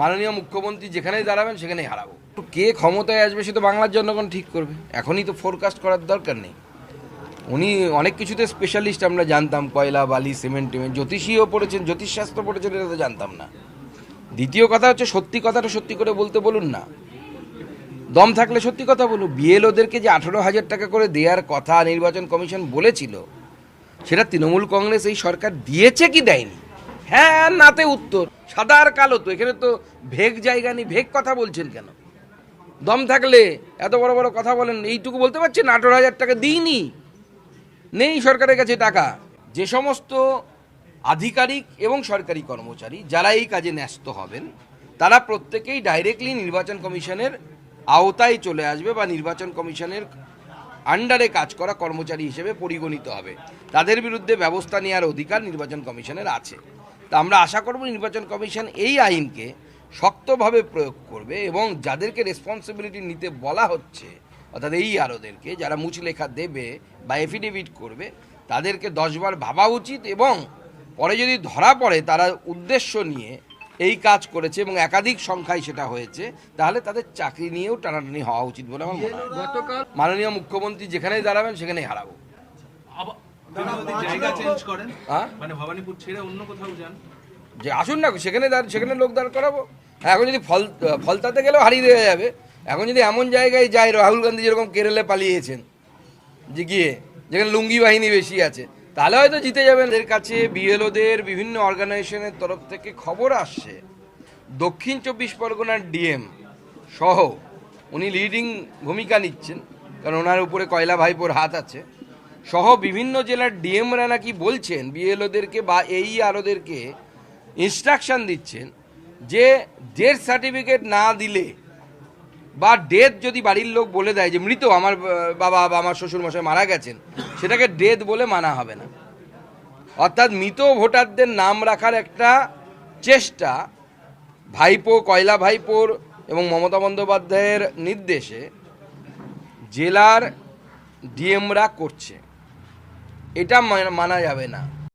মাননীয় মুখ্যমন্ত্রী যেখানেই দাঁড়াবেন, সেখানেই হারাবো। তো কে ক্ষমতায় আসবে সে তো বাংলার জনগণ ঠিক করবে। এখনই তো ফোরকাস্ট করার দরকার নেই। উনি অনেক কিছুতে স্পেশালিস্ট আমরা জানতাম, কয়লা, বালি সিমেন্ট টিমেন্ট জ্যোতিষীও পড়েছেন, জ্যোতিষশাস্ত্র পড়েছেন, এটা তো জানতাম না। দ্বিতীয় কথা হচ্ছে, সত্যি কথাটা সত্যি করে বলতে বলুন না। দম থাকলে সত্যি কথা বলুন বিএলওদেরকে যে আঠেরো হাজার টাকা করে দেওয়ার কথা নির্বাচন কমিশন বলেছিল, সেটা তৃণমূল কংগ্রেস এই সরকার দিয়েছে কি দেয়নি? হ্যাঁ নাতে উত্তর। সাদা আর কালো তো, এখানে তো ভেগ জায়গা নেই, ভেগ কথা বলছেন কেন? দম থাকলে এত বড় বড় কথা বলেন, এইটুকু বলতে পারছেন? আঠেরো হাজার টাকা দিইনি। নেই সরকারের কাছে টাকা। যে সমস্ত আধিকারিক এবং সরকারি কর্মচারী যারা এই কাজে ন্যস্ত হবেন, তারা প্রত্যেকেই ডাইরেক্টলি নির্বাচন কমিশনের আওতায় চলে আসবে বা নির্বাচন কমিশনের আন্ডারে কাজ করা কর্মচারী হিসেবে পরিগণিত হবে। তাদের বিরুদ্ধে ব্যবস্থা নেওয়ার অধিকার নির্বাচন কমিশনের আছে। আমরা আশা করব নির্বাচন কমিশন এই আইনকে শক্তভাবে প্রয়োগ করবে এবং যাদেরকে রেসপন্সিবিলিটি নিতে বলা হচ্ছে অর্থাৎ এই আরোদেরকে যারা মুচলেখা দেবে বা এফিডেভিট করবে তাদেরকে দশবার ভাবা উচিত এবং পরে যদি ধরা পড়ে তারা উদ্দেশ্য নিয়ে এই কাজ করেছে এবং একাধিক সংখ্যায় সেটা হয়েছে তাহলে তাদের চাকরি নিয়েও টানাটানি হওয়া উচিত বলে আমার মনে হয়। মাননীয় মুখ্যমন্ত্রী যেখানেই দাঁড়াবেন সেখানেই হারাবো। জায়গা চেঞ্জ করেন হ্যাঁ? মানে ভবানীপুর ছেড়ে অন্য কোথাও যান। যে আসুন না সেখানে সেখানে লোক দাঁড় করাবো। হ্যাঁ এখন যদি ফল ফলতাতে গেলেও হারিয়ে দেওয়া যাবে। এখন যদি এমন জায়গায় যায় রাহুল গান্ধী যেরকম কেরলে পালিয়েছেন যে গিয়ে যেখানে লুঙ্গি বাহিনী বেশি আছে তাহলে হয়তো জিতে যাবেন। এদের কাছে বিএলওদের বিভিন্ন অর্গানাইজেশনের তরফ থেকে খবর আসছে। দক্ষিণ চব্বিশ পরগনার ডিএম সহ উনি লিডিং ভূমিকা নিচ্ছেন কারণ ওনার উপরে কয়লা ভাইপোর হাত আছে। সহ বিভিন্ন জেলার ডিএমরা নাকি বলছেন, বিএলওদেরকে বা এই আরোদেরকে ইনস্ট্রাকশন দিচ্ছেন যে ডেথ সার্টিফিকেট না দিলে বা ডেথ যদি বাড়ির লোক বলে দেয় যে মৃত, আমার বাবা বা আমার শ্বশুর মশাই মারা গেছেন, সেটাকে ডেথ বলে মানা হবে না। অর্থাৎ মৃত ভোটারদের নাম রাখার একটা চেষ্টা ভাইপো, কয়লা ভাইপোর এবং মমতা বন্দ্যোপাধ্যায়ের নির্দেশে জেলার ডিএমরা করছে। এটা মানা- যাবে না।